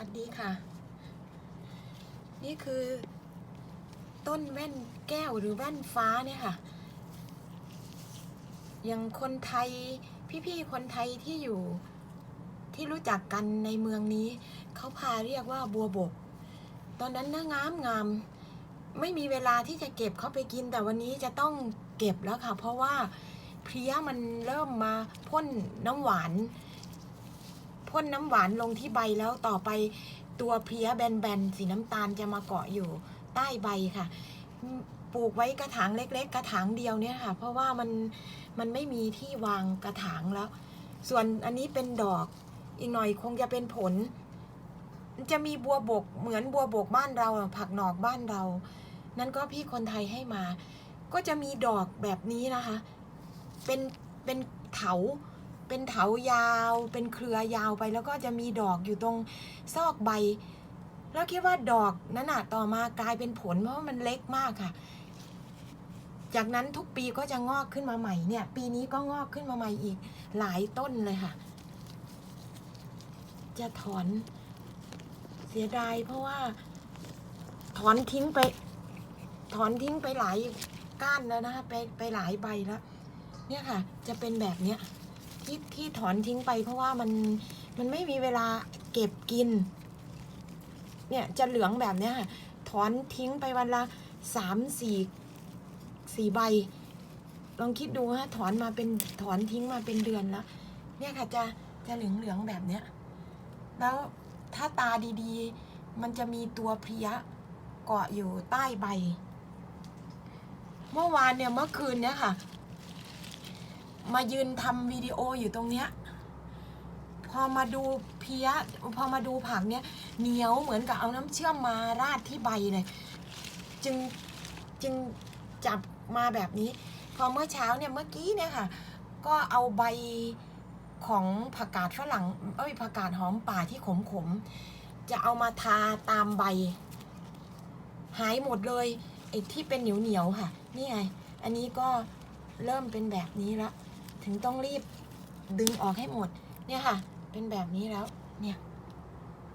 วัสดีค่ะ นี่คือ ต้นแว่นแก้วหรือแว่นฟ้าเนี่ยค่ะ อย่างคนไทยพี่ๆคนไทยที่อยู่ที่รู้จักกันในเมืองนี้ เขาพาเรียกว่าบัวบก ตอนนั้นน่างามงามไม่มีเวลาที่จะเก็บเขาไปกินแต่วันนี้จะต้องเก็บแล้วค่ะ เพราะว่าเพลี้ยมันเริ่มมาพ่นน้ำหวาน พ่นน้ำหวานลงที่ใบแล้วต่อไปตัวเพี้ยแบนๆสีน้ำตาลจะมาเกาะอยู่ใต้ใบค่ะ ปลูกไว้กระถางเล็ก ๆ กระถางเดียวเนี่ยค่ะ เพราะว่ามันมันไม่มีที่วางกระถางแล้ว ส่วนอันนี้เป็นดอกอีกหน่อยคงจะเป็นผล จะมีบัวบกเหมือนบัวบกบ้านเราผักหนอกบ้านเรา นั่นก็พี่คนไทยให้มา ก็จะมีดอกแบบนี้นะคะ เป็นเป็นเถา เป็นเถายาว เป็นเครือยาวไปแล้วก็จะมีดอกอยู่ตรงซอกใบ แล้วคิดว่าดอกนั้นอะต่อมากลายเป็นผลเพราะว่ามันเล็กมากค่ะ จากนั้นทุกปีก็จะงอกขึ้นมาใหม่เนี่ย ปีนี้ก็งอกขึ้นมาใหม่อีกหลายต้นเลยค่ะ จะถอนเสียดายเพราะว่า ถอนทิ้งไป ถอนทิ้งไปหลายก้านแล้วนะคะไปไปหลายใบแล้วเนี่ยค่ะ จะเป็นแบบเนี้ย ที่ที่ถอนทิ้งไปเพราะว่ามันมันไม่มีเวลาเก็บกิน เนี่ยจะเหลืองแบบเนี้ยค่ะถอนทิ้งไปวันละสามสี่สี่ใบ ลองคิดดูฮะถอนมาเป็นถอนทิ้งมาเป็นเดือนแล้ว เนี่ยค่ะจะจะเหลืองเหลืองแบบเนี้ย แล้วถ้าตาดีๆ มันจะมีตัวเพลี้ยเกาะอยู่ใต้ใบ เมื่อวานเนี่ยเมื่อคืนเนี่ยค่ะ มายืนทำวิดีโออยู่ตรงเนี้ยพอมาดูเพี้ยพอมาดูผักเนี่ยเหนียวเหมือนกับเอาน้ำเชื่อมมาราดที่ใบเลยจึงจึงจับมาแบบนี้ พอเมื่อเช้าเนี่ยเมื่อกี้เนี่ยค่ะ ก็เอาใบของผักกาดฝรั่งเอ้ยผักกาดหอมป่าที่ขมขมจะเอามาทาตามใบ หายหมดเลยไอ้ที่เป็นเหนียวเหนียวค่ะ นี่ไง อันนี้ก็เริ่มเป็นแบบนี้แล้ว ถึงต้องรีบดึงออกให้หมด เนี่ยค่ะ เป็นแบบนี้แล้ว เนี่ย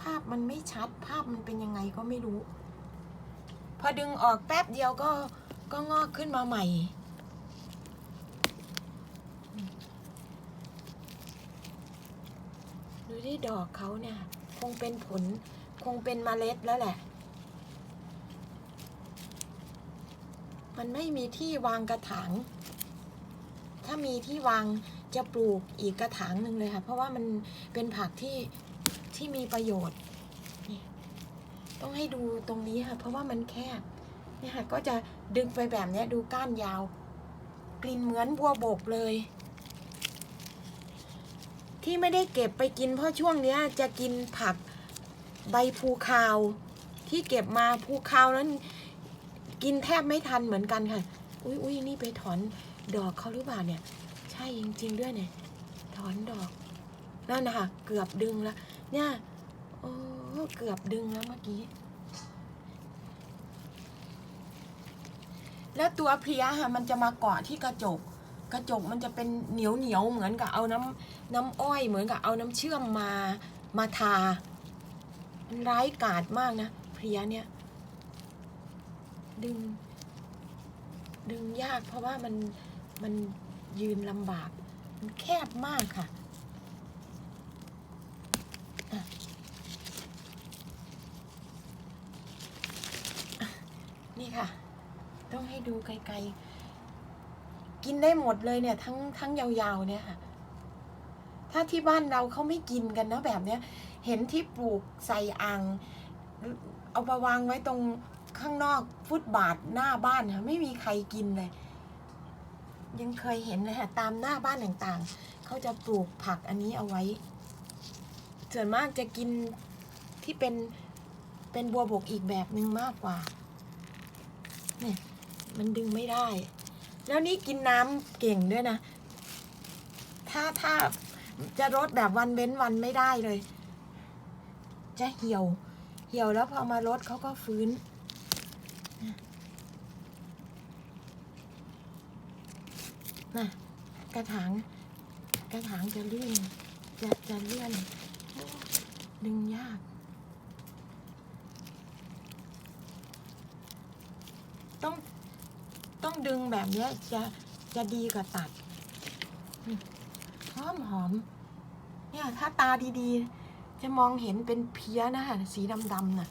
ภาพมันไม่ชัด ภาพมันเป็นยังไงก็ไม่รู้ พอดึงออกแป๊บเดียวก็ ก็งอกขึ้นมาใหม่ ดูที่ดอกเขาเนี่ย คงเป็นผล คงเป็นมเมล็ดแล้วแหละ มันไม่มีที่วางกระถาง ถ้ามีที่วางจะปลูกอีกกระถางหนึ่งเลยค่ะ เพราะว่ามันเป็นผักที่ที่มีประโยชน์ ต้องให้ดูตรงนี้ค่ะ เพราะว่ามันแคบเนี่ยค่ะก็จะดึงไปแบบเนี้ยดูก้านยาว กลิ่นเหมือนบัวบกเลย ที่ไม่ได้เก็บไปกินเพราะช่วงเนี้ยจะกินผักใบภูคาว ที่เก็บมาภูคาวนั้น กินแทบไม่ทันเหมือนกันค่ะ อุ้ยอุ้ยนี่ไปถอน ดอกเขาหรือเปล่าเนี่ย ใช่จริง ๆ ด้วยเนี่ย ถอนดอกนั่นนะคะเกือบดึงแล้วเนี่ยโอ้เกือบดึงแล้วเมื่อกี้ แล้วตัวเพลียค่ะมันจะมาเกาะที่กระจก กระจกมันจะเป็นเหนียวเหนียวเหมือนกับเอาน้ำน้ำอ้อยเหมือนกับเอาน้ำเชื่อมมามาทา มันร้ายกาจมากนะเพลียเนี่ย ดึง ดึงยากเพราะว่ามัน มันยืนลำบาก มันแคบมากค่ะนี่ค่ะ ต้องให้ดูไกลๆ กินได้หมดเลยเนี่ยทั้งทั้งยาวๆ เนี่ยค่ะ ถ้าที่บ้านเราเขาไม่กินกันนะแบบเนี้ย เห็นที่ปลูกใส่อ่าง เอามาวางไว้ตรงข้างนอกฟุตบาทหน้าบ้านค่ะไม่มีใครกินเลย ยังเคยเห็นเลยค่ะตามหน้าบ้านต่างๆ เขาจะปลูกผักอันนี้เอาไว้ ส่วนมากจะกินที่เป็นเป็นบัวบกอีกแบบหนึ่งมากกว่า เนี่ยมันดึงไม่ได้ แล้วนี่กินน้ำเก่งด้วยนะ ถ้าถ้าจะรดแบบวันเว้นวันไม่ได้เลย จะเหี่ยว เหี่ยวแล้วพอมารดเขาก็ฟื้น กระถางกระถางจะเลื่อนจะจะเลื่อนดึงยากต้องต้องดึงแบบนี้จะจะดีกว่าตัดหอมหอมเนี่ยถ้าตาดีๆ จะมองเห็นเป็นเพี้ยนะคะสีดำๆน่ะ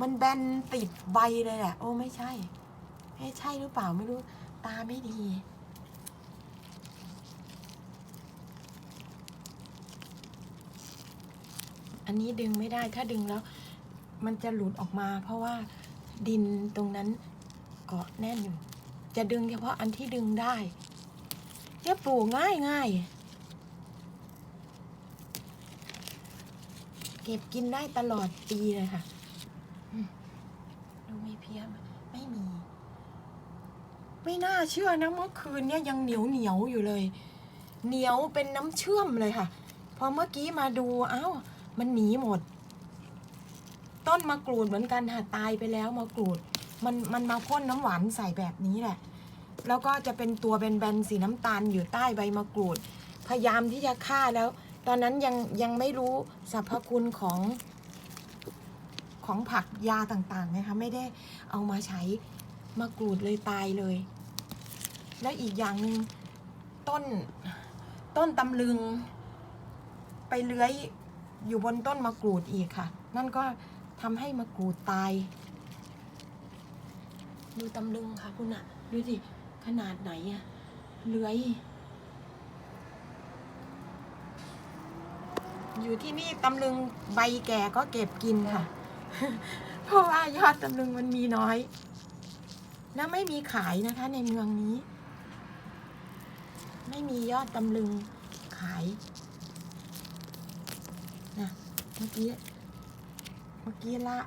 มันแบนติดใบเลยแหละ โอ้ไม่ใช่ ไม่ใช่หรือเปล่าไม่รู้ ตาไม่ดี นนี้ดึงไม่ได้ถ้าดึงแล้ว มันจะหลุดออกมา เพราะว่าดินตรงนั้นเกาะแน่นอยู่ จะดึงเฉพาะอันที่ดึงได้เนี่ยปลูกง่ายง่ายเก็บกินได้ตลอดปีเลยค่ะดูมีเพี้ยไหมไม่มี ไม่น่าเชื่อนะเมื่อคืนเนี่ยยังเหนียวเหนียวอยู่เลย เหนียวเป็นน้ำเชื่อมเลยค่ะ พอเมื่อกี้มาดูเอ้า มันหนีหมด ต้นมะกรูดเหมือนกันค่ะตายไปแล้วมะกรูด มันมันมาพ่นน้ำหวานใส่แบบนี้แหละ แล้วก็จะเป็นตัวแบนๆสีน้ำตาลอยู่ใต้ใบมะกรูด พยายามที่จะฆ่าแล้ว ตอนนั้นยังยังไม่รู้สรรพคุณของของผักยาต่างๆนะคะไม่ได้เอามาใช้มะกรูดเลยตายเลย แล้วอีกอย่างหนึ่งต้นต้นตำลึง ไปเลื้อย อยู่บนต้นมะกรูดอีกค่ะ นั่นก็ทำให้มะกรูดตาย ดูตำลึงค่ะคุณอะดูสิ ขนาดไหนอะเลื้อยอยู่ที่นี่ตำลึงใบแก่ก็เก็บกินค่ะ เพราะว่ายอดตำลึงมันมีน้อย แล้วไม่มีขายนะคะในเมืองนี้ ไม่มียอดตำลึงขายนะ เมื่อกี้ เมื่อกี้ละ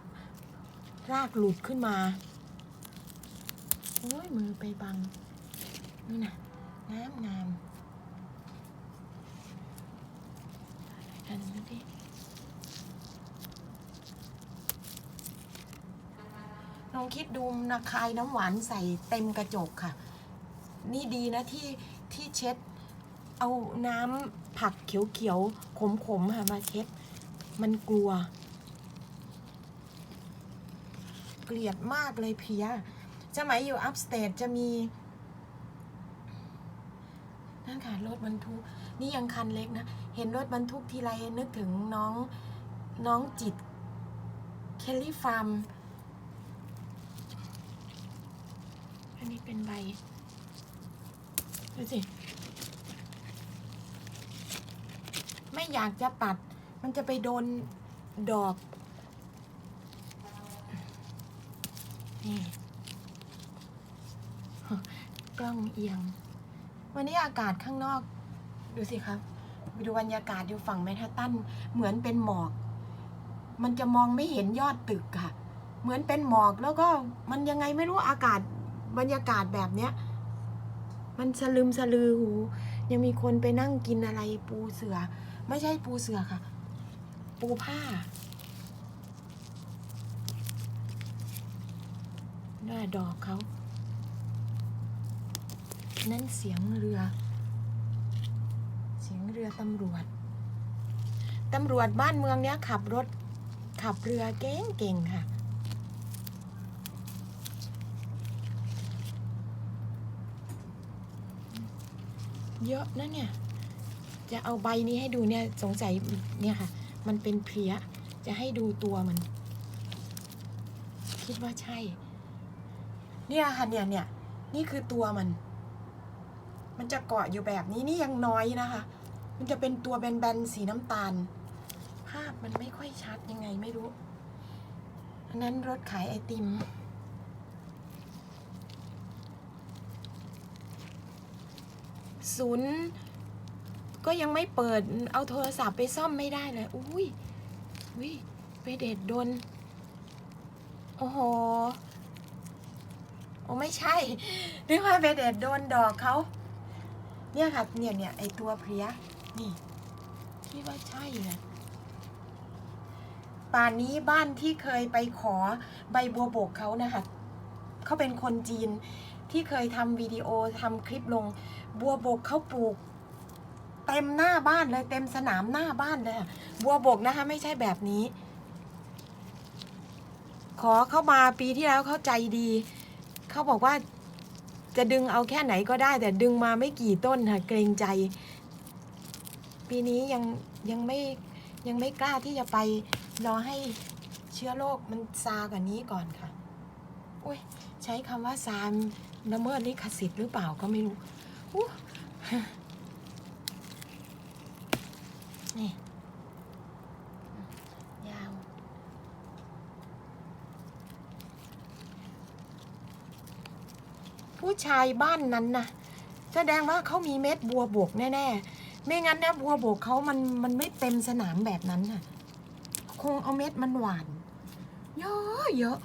รากหลุดขึ้นมา โอ้ยมือไปบัง นี่นะงามงามอันนี้ดิลองคิดดูนะคายน้ำหวานใส่เต็มกระจกค่ะ นี่ดีนะที่ที่เช็ด เอาน้ำผักเขียวๆขมๆค่ะมาเช็ด มันกลัว เกลียดมากเลยเพียสมัยอยู่อัพสเตทจะมีนั่นค่ะรถบรรทุก นี่ยังคันเล็กนะ เห็นรถบรรทุกทีไรนึกถึงน้องน้องจิต เคลลี่ฟาร์ม อันนี้เป็นใบดูสิ ไม่อยากจะตัด มันจะไปโดนดอกนี่กล้องเอียง วันนี้อากาศข้างนอก ดูสิครับไปดูบรรยากาศอยู่ฝั่งแมนฮัตตันเหมือนเป็นหมอก มันจะมองไม่เห็นยอดตึกค่ะ เหมือนเป็นหมอกแล้วก็มันยังไงไม่รู้อากาศบรรยากาศแบบเนี้ย มันสลืมสลือหู ยังมีคนไปนั่งกินอะไรปูเสือ ไม่ใช่ปูเสือค่ะ ปูผ้าน่าดอกเขา นั่นเสียงเรือ เสียงเรือตำรวจ ตำรวจบ้านเมืองเนี้ยขับรถ ขับเรือเก่งเก่งค่ะ เยอะนะเนี่ย จะเอาใบนี้ให้ดูเนี่ยสงสัยเนี่ยค่ะ มันเป็นเพลี้ย จะให้ดูตัวมัน คิดว่าใช่ เนี่ยค่ะเนี่ยเนี่ยนี่คือตัวมัน มันจะเกาะอยู่แบบนี้นี่ยังน้อยนะคะ มันจะเป็นตัวแบนๆสีน้ำตาล ภาพมันไม่ค่อยชัดยังไงไม่รู้อันนั้นรถขายไอติมศูนย์ ก็ยังไม่เปิดเอาโทรศัพท์ไปซ่อมไม่ได้เลยอุ้ยอุ้ยไปเด็ดโดนโอ้โหโอ้ไม่ใช่นึกว่าไปเด็ดโดนดอกเขาเนี่ยค่ะเนี่ยเนี่ยไอตัวเพลี้ยนี่คิดว่าใช่นะป่านนี้บ้านที่เคยไปขอใบบัวบกเขานะคะเขาเป็นคนจีนที่เคยทำวิดีโอทำคลิปลงบัวบกเขาปลูก เต็มหน้าบ้านเลยเต็มสนามหน้าบ้านเลยบัวบกนะคะ ไม่ใช่แบบนี้ ขอเข้ามาปีที่แล้วเข้าใจดี เขาบอกว่าจะดึงเอาแค่ไหนก็ได้ แต่ดึงมาไม่กี่ต้นค่ะเกรงใจ ปีนี้ยังยังไม่ยังไม่กล้าที่จะไปรอให้เชื้อโรคมันซากว่านี้ก่อนค่ะอุ้ยใช้คำว่าซามละเมิดลิขสิทธิ์หรือเปล่าก็ไม่รู้อู้ นี่ยาว ผู้ชายบ้านนั้นนะแสดงว่าเขามีเม็ดบัวบกแน่ๆ ไม่งั้นนะบัวบกเขามันมันไม่เต็มสนามแบบนั้นน่ะ คงเอาเม็ดมันหวานเยอะเยอะ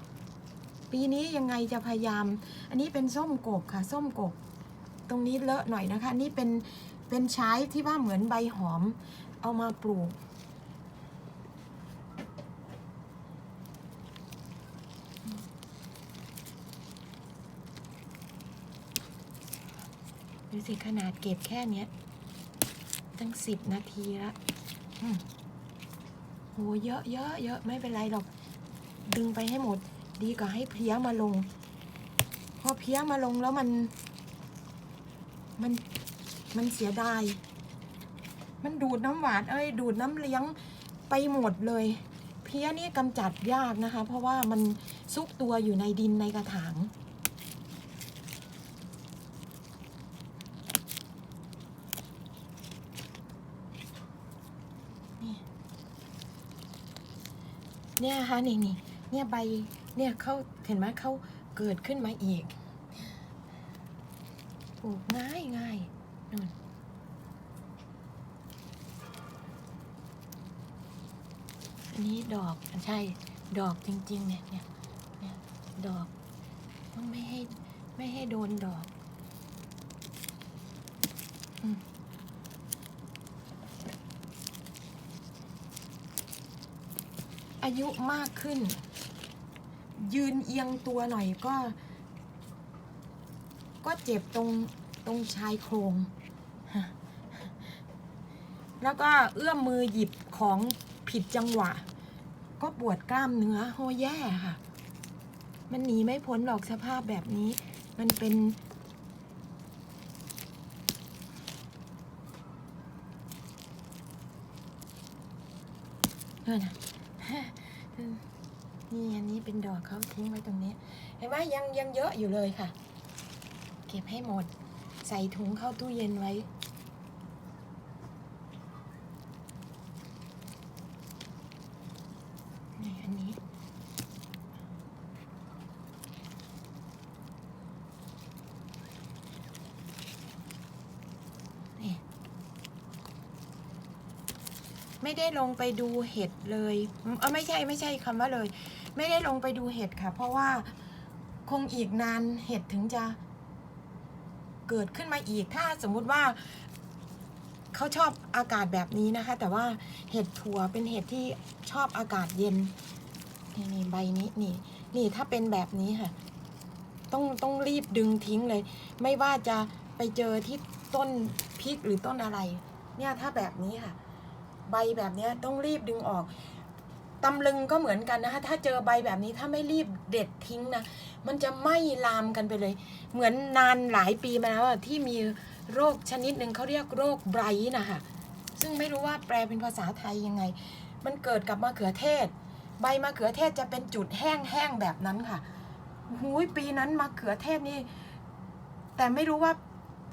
ปีนี้ยังไงจะพยายาม อันนี้เป็นส้มกบค่ะ ส้มกบ ตรงนี้เลอะหน่อยนะคะ นี่เป็นเป็นใช้ที่ว่าเหมือนใบหอม เอามาปลูก ดูสิขนาดเก็บแค่เนี้ย ตั้งสิบนาทีละโหเยอะเยอะเยอะไม่เป็นไรหรอก ดึงไปให้หมด ดีกว่าให้เพี้ยมาลง พอเพี้ยมาลงแล้วมัน มัน มันเสียดาย มันดูดน้ำหวาน เอ้ย ดูดน้ำเลี้ยงไปหมดเลย เพี้ยนี่กำจัดยากนะคะ เพราะว่ามันซุกตัวอยู่ในดินในกระถางนี่เนี่ยค่ะนี่นี่เนี่ยใบเนี่ยเขาเห็นไหมเขาเกิดขึ้นมาอีกปลูกง่ายง่ายนู่น นี้ดอกใช่ ดอกจริง ๆ เนี่ยเนี่ยเนี่ยดอกต้องไม่ให้ไม่ให้โดนดอกอืมอายุมากขึ้น ยืนเอียงตัวหน่อยก็ ก็เจ็บตรงตรงชายโครง แล้วก็เอื้อมมือหยิบของผิดจังหวะ ก็ปวดกล้ามเนื้อโหแย่ค่ะ มันหนีไม่พ้นหรอกสภาพแบบนี้ มันเป็นเออนะนี่อันนี้เป็นดอกเขาทิ้งไว้ตรงนี้ เห็นไหมยังยังเยอะอยู่เลยค่ะ เก็บให้หมด ใส่ถุงเข้าตู้เย็นไว้ นี่อันนี้ นี่ ไม่ได้ลงไปดูเห็ดเลยเออไม่ใช่ไม่ใช่คำว่าเลย ไม่ได้ลงไปดูเห็ดค่ะ เพราะว่าคงอีกนานเห็ดถึงจะเกิดขึ้นมาอีกถ้าสมมุติว่าเขาชอบอากาศแบบนี้นะคะ แต่ว่าเห็ดถั่วเป็นเห็ดที่ชอบอากาศเย็นนี่นี่ใบนี้นี่นี่ถ้าเป็นแบบนี้ค่ะ ต้องต้องรีบดึงทิ้งเลย ไม่ว่าจะไปเจอที่ต้นพริกหรือต้นอะไร เนี่ยถ้าแบบนี้ค่ะ ใบแบบนี้ต้องรีบดึงออกตำลึงก็เหมือนกันนะคะ ถ้าเจอใบแบบนี้ถ้าไม่รีบเด็ดทิ้งนะ มันจะไหม้ลามกันไปเลย เหมือนนานหลายปีมาแล้วที่มีโรคชนิดหนึ่งเขาเรียกโรคไบรท์นะคะซึ่งไม่รู้ว่าแปลเป็นภาษาไทยยังไง มันเกิดกับมะเขือเทศ ใบมะเขือเทศจะเป็นจุดแห้งๆแบบนั้นค่ะหูยปีนั้นมะเขือเทศนี่ แต่ไม่รู้ว่า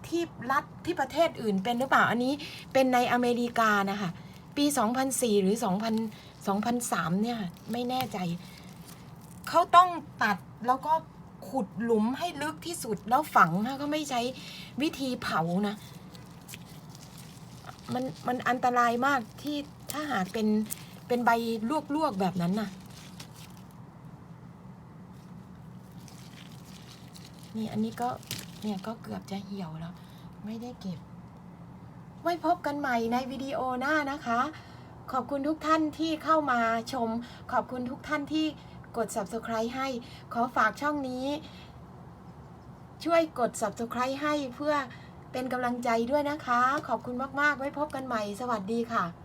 ที่รัฐที่ประเทศอื่นเป็นหรือเปล่าอันนี้เป็นในอเมริกานะคะ ปี 2004 หรือ 2000 2003 เนี่ย ไม่แน่ใจ เขาต้องตัดแล้วก็ขุดหลุมให้ลึกที่สุดแล้วฝังนะก็ไม่ใช้วิธีเผานะ มันมันอันตรายมากที่ถ้าหากเป็นเป็นใบลวกๆแบบนั้นน่ะนี่อันนี้ก็เนี่ยก็เกือบจะเหี่ยวแล้ว ไม่ได้เก็บ ไว้พบกันใหม่ในวิดีโอหน้านะคะ ขอบคุณทุกท่านที่เข้ามาชม ขอบคุณทุกท่านที่กด subscribe ให้ ขอฝากช่องนี้ ช่วยกด subscribe ให้เพื่อเป็นกำลังใจด้วยนะคะ ขอบคุณมาก ๆ ไว้พบกันใหม่ สวัสดีค่ะ